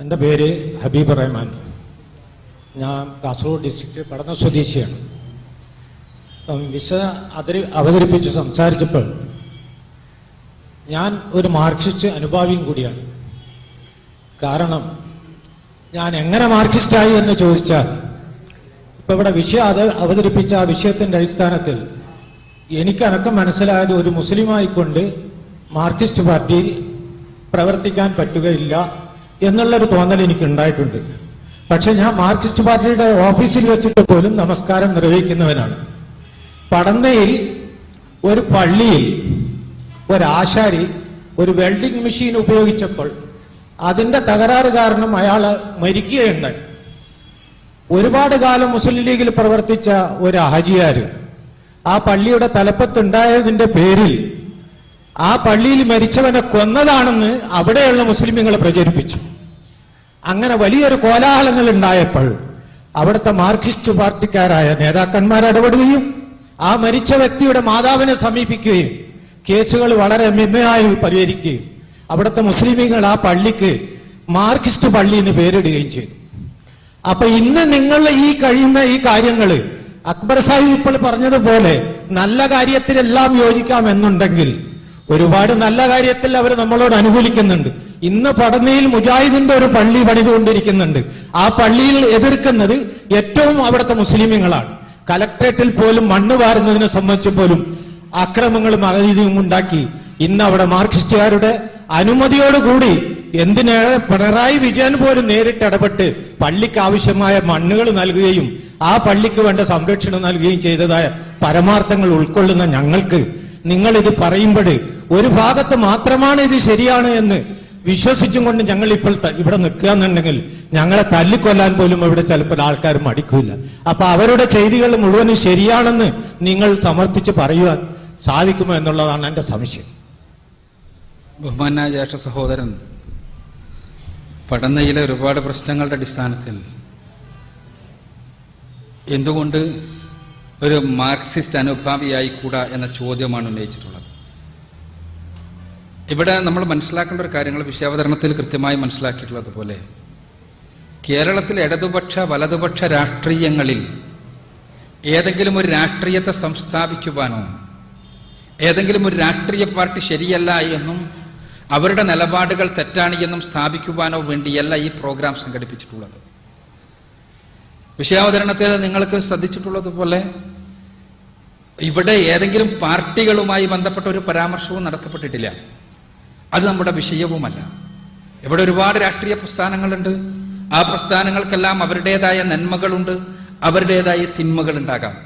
എന്റെ പേര് ഹബീബ് റഹ്മാൻ. ഞാൻ കാസർഗോഡ് ഡിസ്ട്രിക്റ്റ് പഠന സ്വദേശിയാണ്. അപ്പം വിശ അതിരി അവതരിപ്പിച്ച് സംസാരിച്ചപ്പോൾ ഞാൻ ഒരു മാർക്സിസ്റ്റ് അനുഭാവിയും കൂടിയാണ്. കാരണം ഞാൻ എങ്ങനെ മാർക്സിസ്റ്റായി എന്ന് ചോദിച്ചാൽ ഇപ്പം ഇവിടെ വിഷയം അത് അവതരിപ്പിച്ച ആ വിഷയത്തിന്റെ അടിസ്ഥാനത്തിൽ എനിക്കനക്കം മനസ്സിലായത് ഒരു മുസ്ലിമായിക്കൊണ്ട് മാർക്സിസ്റ്റ് പാർട്ടിയിൽ പ്രവർത്തിക്കാൻ പറ്റുകയില്ല എന്നുള്ളൊരു തോന്നൽ എനിക്ക് ഉണ്ടായിട്ടുണ്ട് പക്ഷെ ഞാൻ മാർക്സിസ്റ്റ് പാർട്ടിയുടെ ഓഫീസിൽ വെച്ചിട്ട് പോലും നമസ്കാരം നിർവഹിക്കുന്നവനാണ്. പടന്നയിൽ ഒരു പള്ളിയിൽ ഒരാശാരി ഒരു വെൽഡിംഗ് മെഷീൻ ഉപയോഗിച്ചപ്പോൾ അതിന്റെ തകരാറ് കാരണം അയാൾ മരിക്കുകയുണ്ടായി. ഒരുപാട് കാലം മുസ്ലിം ലീഗിൽ പ്രവർത്തിച്ച ഒരു ഹാജിയാര് ആ പള്ളിയുടെ തലപ്പത്തുണ്ടായതിന്റെ പേരിൽ ആ പള്ളിയിൽ മരിച്ചവനെ കൊന്നതാണെന്ന് അവിടെയുള്ള മുസ്ലിമുകൾ പ്രചരിപ്പിച്ചു. അങ്ങനെ വലിയൊരു കോലാഹലങ്ങൾ ഉണ്ടായപ്പോൾ അവിടുത്തെ മാർക്സിസ്റ്റ് പാർട്ടിക്കാരായ നേതാക്കന്മാർ ഇടപെടുകയും ആ മരിച്ച വ്യക്തിയുടെ മാതാവിനെ സമീപിക്കുകയും കേസുകൾ വളരെ മിന്മയായി പരിഹരിക്കുകയും അവിടുത്തെ മുസ്ലിമീങ്ങൾ ആ പള്ളിക്ക് മാർക്സിസ്റ്റ് പള്ളി എന്ന് പേരിടുകയും ചെയ്തു. അപ്പൊ ഇന്ന് നിങ്ങൾ ഈ കഴിയുന്ന ഈ കാര്യങ്ങൾ അക്ബർ സാഹിബ് ഇപ്പോൾ പറഞ്ഞതുപോലെ നല്ല കാര്യത്തിലെല്ലാം യോജിക്കാം എന്നുണ്ടെങ്കിൽ ഒരുപാട് നല്ല കാര്യത്തിൽ അവർ നമ്മളോട് അനുകൂലിക്കുന്നുണ്ട്. ഇന്ന് പടനയിൽ മുജാഹിദിന്റെ ഒരു പള്ളി പണിതുകൊണ്ടിരിക്കുന്നുണ്ട്. ആ പള്ളിയിൽ എതിർക്കുന്നത് ഏറ്റവും അവിടുത്തെ മുസ്ലിമുകളാണ് കലക്ട്രേറ്റിൽ പോലും മണ്ണ് വാരുന്നതിനെ സംബന്ധിച്ച് പോലും അക്രമങ്ങളും അഗതിയും ഉണ്ടാക്കി. ഇന്ന് അവിടെ മാർക്സിസ്റ്റുകാരുടെ അനുമതിയോടുകൂടി എന്തിനേറെ പിണറായി വിജയൻ പോലും നേരിട്ട് ഇടപെട്ട് പള്ളിക്ക് ആവശ്യമായ മണ്ണുകൾ നൽകുകയും ആ പള്ളിക്ക് വേണ്ട സംരക്ഷണം നൽകുകയും ചെയ്തതായ പരമാർത്ഥങ്ങൾ ഉൾക്കൊള്ളുന്ന ഞങ്ങൾക്ക് നിങ്ങൾ ഇത് പറയുമ്പോൾ ഒരു ഭാഗത്ത് മാത്രമാണ് ഇത് ശരിയാണ് എന്ന് വിശ്വസിച്ചും കൊണ്ട് ഞങ്ങൾ ഇപ്പോൾ ഇവിടെ നിൽക്കുക എന്നുണ്ടെങ്കിൽ ഞങ്ങളെ തല്ലിക്കൊല്ലാൻ പോലും ഇവിടെ ചിലപ്പോൾ ആൾക്കാർ മടിക്കൂല. അപ്പൊ അവരുടെ ചെയ്തികൾ മുഴുവനും ശരിയാണെന്ന് നിങ്ങൾ സമർത്ഥിച്ച് പറയുവാൻ സാധിക്കുമോ എന്നുള്ളതാണ് എന്റെ സംശയം. ബഹുമാനായ ജ്യേഷ്ഠ സഹോദരൻ പഠനയിലെ ഒരുപാട് പ്രശ്നങ്ങളുടെ അടിസ്ഥാനത്തിൽ എന്തുകൊണ്ട് ഒരു മാർക്സിസ്റ്റ് അനുഭാവിയായിക്കൂടാ എന്ന ചോദ്യമാണ് ഉന്നയിച്ചിട്ടുള്ളത്? ഇവിടെ നമ്മൾ മനസ്സിലാക്കേണ്ട ഒരു കാര്യങ്ങൾ വിഷയാവതരണത്തിൽ കൃത്യമായി മനസ്സിലാക്കിയിട്ടുള്ളത് പോലെ കേരളത്തിൽ ഇടതുപക്ഷ വലതുപക്ഷ രാഷ്ട്രീയങ്ങളിൽ ഏതെങ്കിലും ഒരു രാഷ്ട്രീയത്തെ സംസ്ഥാപിക്കുവാനോ ഏതെങ്കിലും ഒരു രാഷ്ട്രീയ പാർട്ടി ശരിയല്ല എന്നും അവരുടെ നിലപാടുകൾ തെറ്റാണ് എന്നും സ്ഥാപിക്കുവാനോ വേണ്ടിയല്ല ഈ പ്രോഗ്രാം സംഘടിപ്പിച്ചിട്ടുള്ളത്. വിഷയാവതരണത്തിൽ നിങ്ങൾക്ക് ശ്രദ്ധിച്ചിട്ടുള്ളതുപോലെ ഇവിടെ ഏതെങ്കിലും പാർട്ടികളുമായി ബന്ധപ്പെട്ട ഒരു പരാമർശവും നടത്തപ്പെട്ടിട്ടില്ല. അത് നമ്മുടെ വിഷയവുമല്ല. ഇവിടെ ഒരുപാട് രാഷ്ട്രീയ പ്രസ്ഥാനങ്ങളുണ്ട്. ആ പ്രസ്ഥാനങ്ങൾക്കെല്ലാം അവരുടേതായ നന്മകളുണ്ട് അവരുടേതായ തിന്മകൾ ഉണ്ടാകാം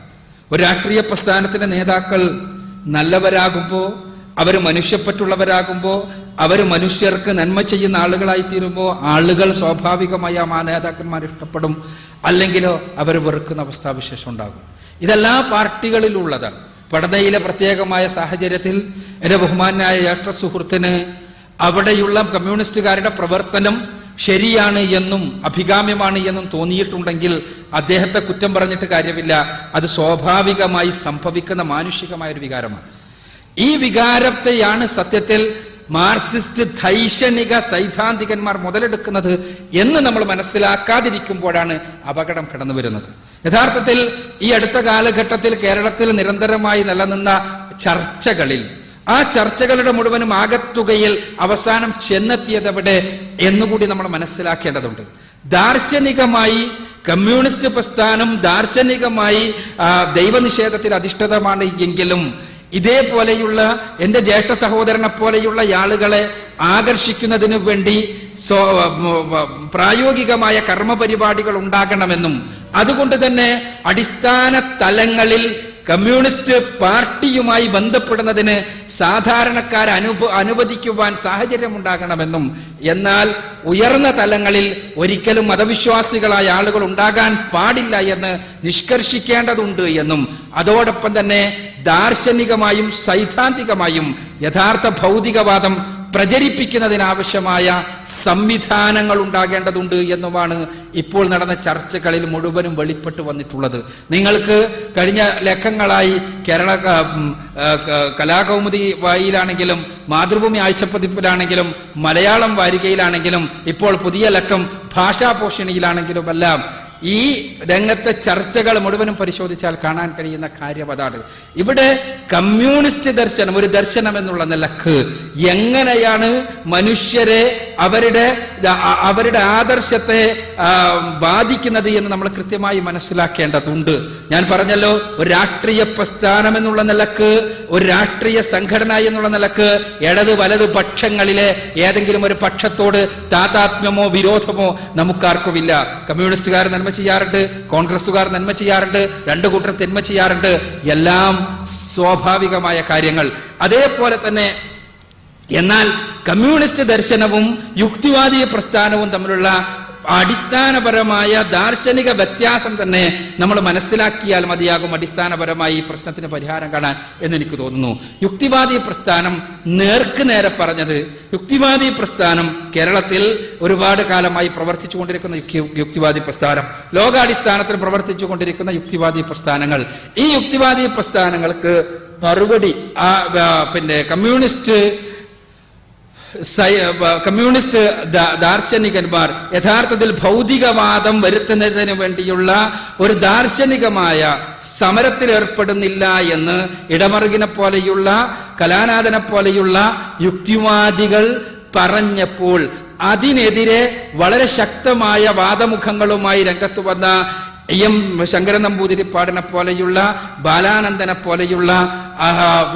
ഒരു രാഷ്ട്രീയ പ്രസ്ഥാനത്തിന്റെ നേതാക്കൾ നല്ലവരാകുമ്പോൾ അവർ മനുഷ്യപ്പറ്റുള്ളവരാകുമ്പോൾ അവർ മനുഷ്യർക്ക് നന്മ ചെയ്യുന്ന ആളുകളായി തീരുമ്പോൾ ആളുകൾ സ്വാഭാവികമായി ആ നേതാക്കന്മാർ ഇഷ്ടപ്പെടും. അല്ലെങ്കിലോ അവർ വെറുക്കുന്ന അവസ്ഥാവിശേഷം ഉണ്ടാകും. ഇതെല്ലാ പാർട്ടികളിലുള്ളതാണ്. പടതയിലെ പ്രത്യേകമായ സാഹചര്യത്തിൽ എന്റെ ബഹുമാനായ യാത്ര സുഹൃത്തിന് അവിടെയുള്ള കമ്മ്യൂണിസ്റ്റുകാരുടെ പ്രവർത്തനം ശരിയാണ് എന്നും അഭികാമ്യമാണ് എന്നും തോന്നിയിട്ടുണ്ടെങ്കിൽ അദ്ദേഹത്തെ കുറ്റം പറഞ്ഞിട്ട് കാര്യമില്ല. അത് സ്വാഭാവികമായി സംഭവിക്കുന്ന മാനുഷികമായ ഒരു വികാരമാണ്. ഈ വികാരത്തെയാണ് സത്യത്തിൽ മാർസിസ്റ്റ് ധൈഷണിക സൈദ്ധാന്തികന്മാർ മുതലെടുക്കുന്നത് എന്ന് നമ്മൾ മനസ്സിലാക്കാതിരിക്കുമ്പോഴാണ് അപകടം കടന്നു വരുന്നത് യഥാർത്ഥത്തിൽ ഈ അടുത്ത കാലഘട്ടത്തിൽ കേരളത്തിൽ നിരന്തരമായി നിലനിന്ന ചർച്ചകളിൽ ആ ചർച്ചകളുടെ മുഴുവനും ആകത്തുകയിൽ അവസാനം ചെന്നെത്തിയത് എവിടെ എന്നുകൂടി നമ്മൾ മനസ്സിലാക്കേണ്ടതുണ്ട്. ദാർശനികമായി കമ്മ്യൂണിസ്റ്റ് പ്രസ്ഥാനം ദാർശനികമായി ദൈവനിഷേധത്തിൽ അധിഷ്ഠിതമാണ് എങ്കിലും ഇതേപോലെയുള്ള എന്റെ ജ്യേഷ്ഠ സഹോദരനെ പോലെയുള്ള ആളുകളെ ആകർഷിക്കുന്നതിനു വേണ്ടി പ്രായോഗികമായ കർമ്മപരിപാടികൾ ഉണ്ടാകണമെന്നും അതുകൊണ്ട് തന്നെ അടിസ്ഥാന തലങ്ങളിൽ കമ്മ്യൂണിസ്റ്റ് പാർട്ടിയുമായി ബന്ധപ്പെടുന്നതിന് സാധാരണക്കാരെ അനുഭ അനുവദിക്കുവാൻ സാഹചര്യമുണ്ടാകണമെന്നും എന്നാൽ ഉയർന്ന തലങ്ങളിൽ ഒരിക്കലും മതവിശ്വാസികളായ ആളുകൾ ഉണ്ടാകാൻ പാടില്ല എന്ന് നിഷ്കർഷിക്കേണ്ടതുണ്ട് എന്നും അതോടൊപ്പം തന്നെ ദാർശനികമായും സൈദ്ധാന്തികമായും യഥാർത്ഥ ഭൗതികവാദം പ്രചരിപ്പിക്കുന്നതിനാവശ്യമായ സംവിധാനങ്ങൾ ഉണ്ടാകേണ്ടതുണ്ട് എന്നുമാണ് ഇപ്പോൾ നടന്ന ചർച്ചകളിൽ മുഴുവനും വെളിപ്പെട്ടു വന്നിട്ടുള്ളത്. നിങ്ങൾക്ക് കഴിഞ്ഞ ലക്കങ്ങളായി കേരള കലാകൗമുദി വായിലാണെങ്കിലും മാതൃഭൂമി ആഴ്ചപ്പതിപ്പിലാണെങ്കിലും മലയാളം വാരികയിലാണെങ്കിലും ഇപ്പോൾ പുതിയ ലക്കം ഭാഷാപോഷണിയിലാണെങ്കിലും എല്ലാം ഈ രംഗത്തെ ചർച്ചകൾ മുഴുവനും പരിശോധിച്ചാൽ കാണാൻ കഴിയുന്ന കാര്യം അതാണ്. ഇവിടെ കമ്മ്യൂണിസ്റ്റ് ദർശനം ഒരു ദർശനം എന്നുള്ള നിലയ്ക്ക് എങ്ങനെയാണ് മനുഷ്യരെ അവരുടെ അവരുടെ ആദർശത്തെ ബാധിക്കുന്നത് എന്ന് നമ്മൾ കൃത്യമായി മനസ്സിലാക്കേണ്ടതുണ്ട്. ഞാൻ പറഞ്ഞല്ലോ ഒരു രാഷ്ട്രീയ പ്രസ്ഥാനം എന്നുള്ള നിലയ്ക്ക് ഒരു രാഷ്ട്രീയ സംഘടന എന്നുള്ള നിലയ്ക്ക് ഇടത് വലത് പക്ഷങ്ങളിലെ ഏതെങ്കിലും ഒരു പക്ഷത്തോട് താതാത്മ്യമോ വിരോധമോ നമുക്കാർക്കുമില്ല. കമ്മ്യൂണിസ്റ്റുകാർ നന്മ ചെയ്യാറുണ്ട് കോൺഗ്രസ്സുകാർ നന്മ ചെയ്യാറുണ്ട് രണ്ടു കൂട്ടർ തിന്മ ചെയ്യാറുണ്ട്. എല്ലാം സ്വാഭാവികമായ കാര്യങ്ങൾ. അതേപോലെ തന്നെ എന്നാൽ കമ്മ്യൂണിസ്റ്റ് ദർശനവും യുക്തിവാദി പ്രസ്ഥാനവും തമ്മിലുള്ള അടിസ്ഥാനപരമായ ദാർശനിക വ്യത്യാസം തന്നെ നമ്മൾ മനസ്സിലാക്കിയാൽ മതിയാകും അടിസ്ഥാനപരമായി ഈ പ്രശ്നത്തിന് പരിഹാരം കാണാൻ എന്ന് എനിക്ക് തോന്നുന്നു. യുക്തിവാദി പ്രസ്ഥാനം നേർക്ക് നേരെ പറഞ്ഞത് യുക്തിവാദി പ്രസ്ഥാനം കേരളത്തിൽ ഒരുപാട് കാലമായി പ്രവർത്തിച്ചു കൊണ്ടിരിക്കുന്ന യുക്തിവാദി പ്രസ്ഥാനം ലോകാടിസ്ഥാനത്തിൽ പ്രവർത്തിച്ചു കൊണ്ടിരിക്കുന്ന യുക്തിവാദി പ്രസ്ഥാനങ്ങൾ. ഈ യുക്തിവാദി പ്രസ്ഥാനങ്ങൾക്ക് മറുപടി പിന്നെ കമ്മ്യൂണിസ്റ്റ് കമ്മ്യൂണിസ്റ്റ് ദാർശനികന്മാർ യഥാർത്ഥത്തിൽ ഭൗതികവാദം വരുത്തുന്നതിന് വേണ്ടിയുള്ള ഒരു ദാർശനികമായ സമരത്തിൽ ഏർപ്പെടുന്നില്ല എന്ന് ഇടമറുകിനെ പോലെയുള്ള കലാനാഥനെ പോലെയുള്ള യുക്തിവാദികൾ പറഞ്ഞപ്പോൾ അതിനെതിരെ വളരെ ശക്തമായ വാദമുഖങ്ങളുമായി രംഗത്ത് വന്ന എ. ശങ്കരനമ്പൂതിരിപ്പാടിനെ പോലെയുള്ള ബാലാനന്ദനെ പോലെയുള്ള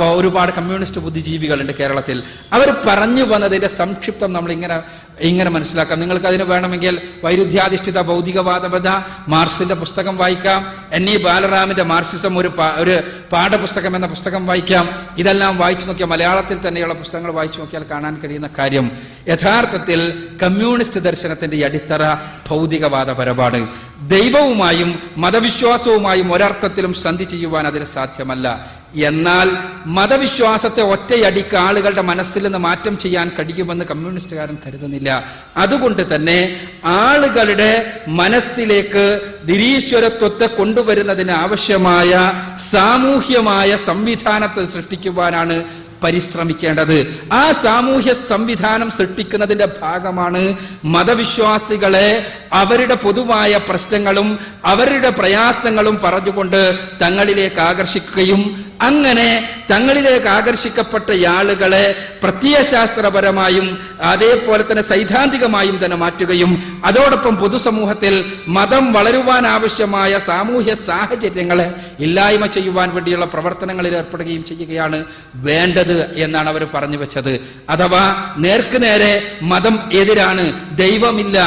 ഒരുപാട് കമ്മ്യൂണിസ്റ്റ് ബുദ്ധിജീവികളുണ്ട് കേരളത്തിൽ. അവർ പറഞ്ഞു വന്നതിന്റെ സംക്ഷിപ്തം നമ്മൾ ഇങ്ങനെ ഇങ്ങനെ മനസ്സിലാക്കാം. നിങ്ങൾക്ക് അതിന് വേണമെങ്കിൽ വൈരുദ്ധ്യാധിഷ്ഠിത ഭൗതികവാദപത മാർസിന്റെ പുസ്തകം വായിക്കാം. എൻ. ഇ. ബാലറാമിന്റെ മാർസിസം ഒരു ഒരു പാഠപുസ്തകം എന്ന പുസ്തകം വായിക്കാം. ഇതെല്ലാം വായിച്ചു നോക്കിയാൽ മലയാളത്തിൽ തന്നെയുള്ള പുസ്തകങ്ങൾ വായിച്ചു നോക്കിയാൽ കാണാൻ കഴിയുന്ന കാര്യം. യഥാർത്ഥത്തിൽ കമ്മ്യൂണിസ്റ്റ് ദർശനത്തിന്റെ അടിത്തറ ഭൗതികവാദപരമാണ് ദൈവവുമായും മതവിശ്വാസവുമായും ഒരർത്ഥത്തിലും സന്ധി ചെയ്യുവാൻ അതിന് സാധ്യമല്ല. എന്നാൽ മതവിശ്വാസത്തെ ഒറ്റയടിക്ക് ആളുകളുടെ മനസ്സിൽ നിന്ന് മാറ്റം ചെയ്യാൻ കഴിയുമെന്ന് കമ്മ്യൂണിസ്റ്റുകാരൻ കരുതുന്നില്ല. അതുകൊണ്ട് തന്നെ ആളുകളുടെ മനസ്സിലേക്ക് നിരീശ്വരത്വത്തെ കൊണ്ടുവരുന്നതിന് ആവശ്യമായ സാമൂഹ്യമായ സംവിധാനത്തെ സൃഷ്ടിക്കുവാനാണ് പരിശ്രമിക്കേണ്ടത്. ആ സാമൂഹ്യ സംവിധാനം സൃഷ്ടിക്കുന്നതിന്റെ ഭാഗമാണ് മതവിശ്വാസികളെ അവരുടെ പൊതുവായ പ്രശ്നങ്ങളും അവരുടെ പ്രയാസങ്ങളും പറഞ്ഞുകൊണ്ട് തങ്ങളിലേക്ക് ആകർഷിക്കുകയും അങ്ങനെ തങ്ങളിലേക്ക് ആകർഷിക്കപ്പെട്ട ആളുകളെ പ്രത്യയശാസ്ത്രപരമായും അതേപോലെ തന്നെ സൈദ്ധാന്തികമായും തന്നെ മാറ്റുകയും അതോടൊപ്പം പൊതുസമൂഹത്തിൽ മതം വളരുവാൻ ആവശ്യമായ സാമൂഹ്യ സാഹചര്യങ്ങളെ ഇല്ലായ്മ ചെയ്യുവാൻ വേണ്ടിയുള്ള പ്രവർത്തനങ്ങളിൽ ഏർപ്പെടുകയും ചെയ്യുകയാണ് വേണ്ടത് എന്നാണ് അവർ പറഞ്ഞു വെച്ചത്. അഥവാ നേർക്ക് നേരെ മതം എതിരാണ് ദൈവമില്ല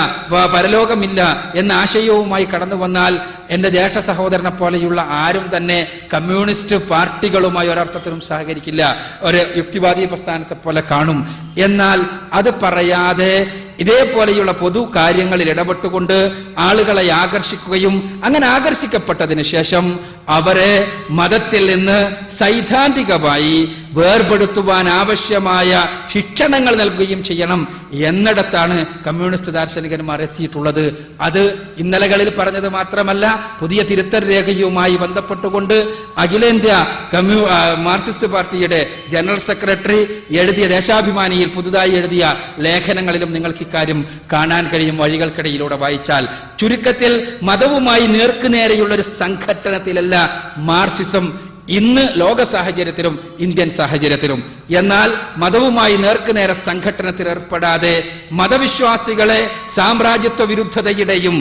പരലോകമില്ല എന്ന ആശയവുമായി കടന്നു വന്നാൽ എന്റെ ജ്യേഷ്ഠ സഹോദരനെ പോലെയുള്ള ആരും തന്നെ കമ്മ്യൂണിസ്റ്റ് പാർട്ടികളുമായി ഒരർത്ഥത്തിലും സഹകരിക്കില്ല. ഒരു യുക്തിവാദി പ്രസ്ഥാനത്തെ പോലെ കാണും. എന്നാൽ അത് പറയാതെ ഇതേപോലെയുള്ള പൊതു കാര്യങ്ങളിൽ ഇടപെട്ടുകൊണ്ട് ആളുകളെ ആകർഷിക്കുകയും അങ്ങനെ ആകർഷിക്കപ്പെട്ടതിന് ശേഷം അവരെ മതത്തിൽ നിന്ന് സൈദ്ധാന്തികമായി വേർപെടുത്തുവാൻ ആവശ്യമായ ശിക്ഷണങ്ങൾ നൽകുകയും ചെയ്യണം എന്നിടത്താണ് കമ്മ്യൂണിസ്റ്റ് ദാർശനികന്മാർ എത്തിയിട്ടുള്ളത്. അത് ഇന്നലകളിൽ പറഞ്ഞത് മാത്രമല്ല പുതിയ തിരുത്തൽ രേഖയുമായി ബന്ധപ്പെട്ടുകൊണ്ട് അഖിലേന്ത്യാ കമ്മ്യൂ മാർക്സിസ്റ്റ് പാർട്ടിയുടെ ജനറൽ സെക്രട്ടറി എഴുതിയ ദേശാഭിമാനിയിൽ പുതുതായി എഴുതിയ ലേഖനങ്ങളിലും നിങ്ങൾക്ക് ഇക്കാര്യം കാണാൻ കഴിയും വഴികൾക്കിടയിലൂടെ വായിച്ചാൽ. ചുരുക്കത്തിൽ മതവുമായി നേർക്കുനേരെയുള്ള ഒരു സംഘട്ടനത്തിലല്ല മാർസിസം ഇന്ന് ലോക സാഹചര്യത്തിലും ഇന്ത്യൻ സാഹചര്യത്തിലും എന്നാൽ മതവുമായി നേർക്കുനേരെ സംഘട്ടനത്തിൽ ഏർപ്പെടാതെ മതവിശ്വാസികളെ സാമ്രാജ്യത്വ വിരുദ്ധതയുടെയും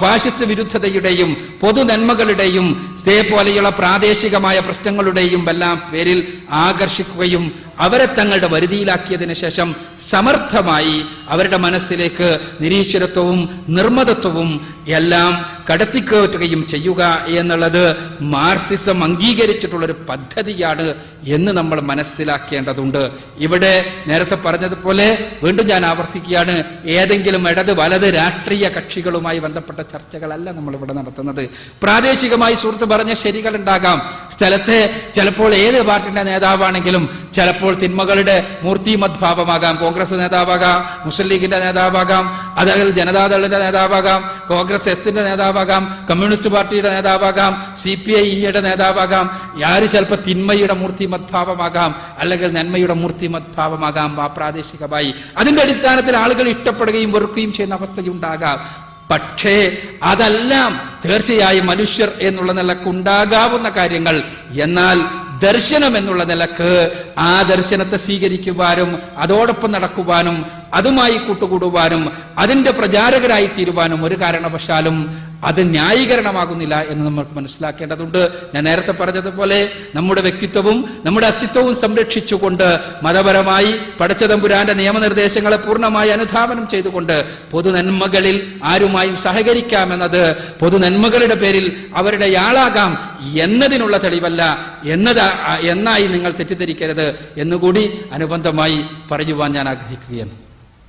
ഫാഷിസ്റ്റ് വിരുദ്ധതയുടെയും പൊതു നന്മകളുടെയും ഇതേപോലെയുള്ള പ്രാദേശികമായ പ്രശ്നങ്ങളുടെയും എല്ലാം പേരിൽ ആകർഷിക്കുകയും അവരെ തങ്ങളുടെ വരുതിയിലാക്കിയതിനു ശേഷം സമർത്ഥമായി അവരുടെ മനസ്സിലേക്ക് നിരീശ്വരത്വവും നിർമ്മതത്വവും എല്ലാം കടത്തിക്കയറ്റുകയും ചെയ്യുക എന്നുള്ളത് മാർസിസം അംഗീകരിച്ചിട്ടുള്ള ഒരു പദ്ധതിയാണ് എന്ന് നമ്മൾ മനസ്സിലാക്കേണ്ടതുണ്ട്. ഇവിടെ നേരത്തെ പറഞ്ഞതുപോലെ വീണ്ടും ഞാൻ ആവർത്തിക്കുകയാണ്. ഏതെങ്കിലും ഇടത് വലത് രാഷ്ട്രീയ കക്ഷികളുമായി ബന്ധപ്പെട്ട ചർച്ചകളല്ല നമ്മൾ ഇവിടെ നടത്തുന്നത്. പ്രാദേശികമായി സുഹൃത്ത് പറഞ്ഞ ശരികൾ ഉണ്ടാകാം സ്ഥലത്തെ ചിലപ്പോൾ ഏത് പാർട്ടിന്റെ നേതാവാണെങ്കിലും ചിലപ്പോൾ തിന്മകളുടെ മൂർത്തിമദ്ഭാവമാകാം കോൺഗ്രസ് നേതാവാകാം മുസ്ലിം ലീഗിന്റെ നേതാവാകാം അതല്ലെങ്കിൽ ജനതാദളിന്റെ നേതാവാകാം കോൺഗ്രസ് എസിന്റെ നേതാവാകാം കമ്മ്യൂണിസ്റ്റ് പാർട്ടിയുടെ നേതാവാകാം സി പി ഐ ഇയുടെ നേതാവാകാം. ആര് ചിലപ്പോൾ തിന്മയുടെ മൂർത്തിമദ്ഭാവമാകാം അല്ലെങ്കിൽ നന്മയുടെ മൂർത്തിമദ്ഭാവമാകാം ആ പ്രാദേശികമായി. അതിന്റെ അടിസ്ഥാനത്തിൽ ആളുകൾ ഇഷ്ടപ്പെടുകയും വെറുക്കുകയും ചെയ്യുന്ന അവസ്ഥയുണ്ടാകാം. പക്ഷേ അതെല്ലാം തീർച്ചയായും മനുഷ്യർ എന്നുള്ള നിലയ്ക്ക് ഉണ്ടാകാവുന്ന കാര്യങ്ങൾ. എന്നാൽ ദർശനം എന്നുള്ള നിലയ്ക്ക് ആ ദർശനത്തെ സ്വീകരിക്കുവാനും അതോടൊപ്പം നടക്കുവാനും അതുമായി കൂട്ടുകൂടുവാനും അതിന്റെ പ്രചാരകരായി തീരുവാനും ഒരു കാരണവശാലും അത് ന്യായീകരണമാകുന്നില്ല എന്ന് നമുക്ക് മനസ്സിലാക്കേണ്ടതുണ്ട്. ഞാൻ നേരത്തെ പറഞ്ഞതുപോലെ നമ്മുടെ വ്യക്തിത്വവും നമ്മുടെ അസ്തിത്വവും സംരക്ഷിച്ചുകൊണ്ട് മതപരമായി പടച്ചതമ്പുരാന്റെ നിയമനിർദ്ദേശങ്ങളെ പൂർണമായി അനുധാവനം ചെയ്തുകൊണ്ട് പൊതുനന്മകളിൽ ആരുമായും സഹകരിക്കാമെന്നത് പൊതുനന്മകളുടെ പേരിൽ അവരുടെ ആളാകാം എന്നതിനുള്ള തെളിവല്ല എന്നത് എന്നായി നിങ്ങൾ തെറ്റിദ്ധരിക്കരുത് എന്നുകൂടി അനുബന്ധമായി പറയുവാൻ ഞാൻ ആഗ്രഹിക്കുകയാണ്.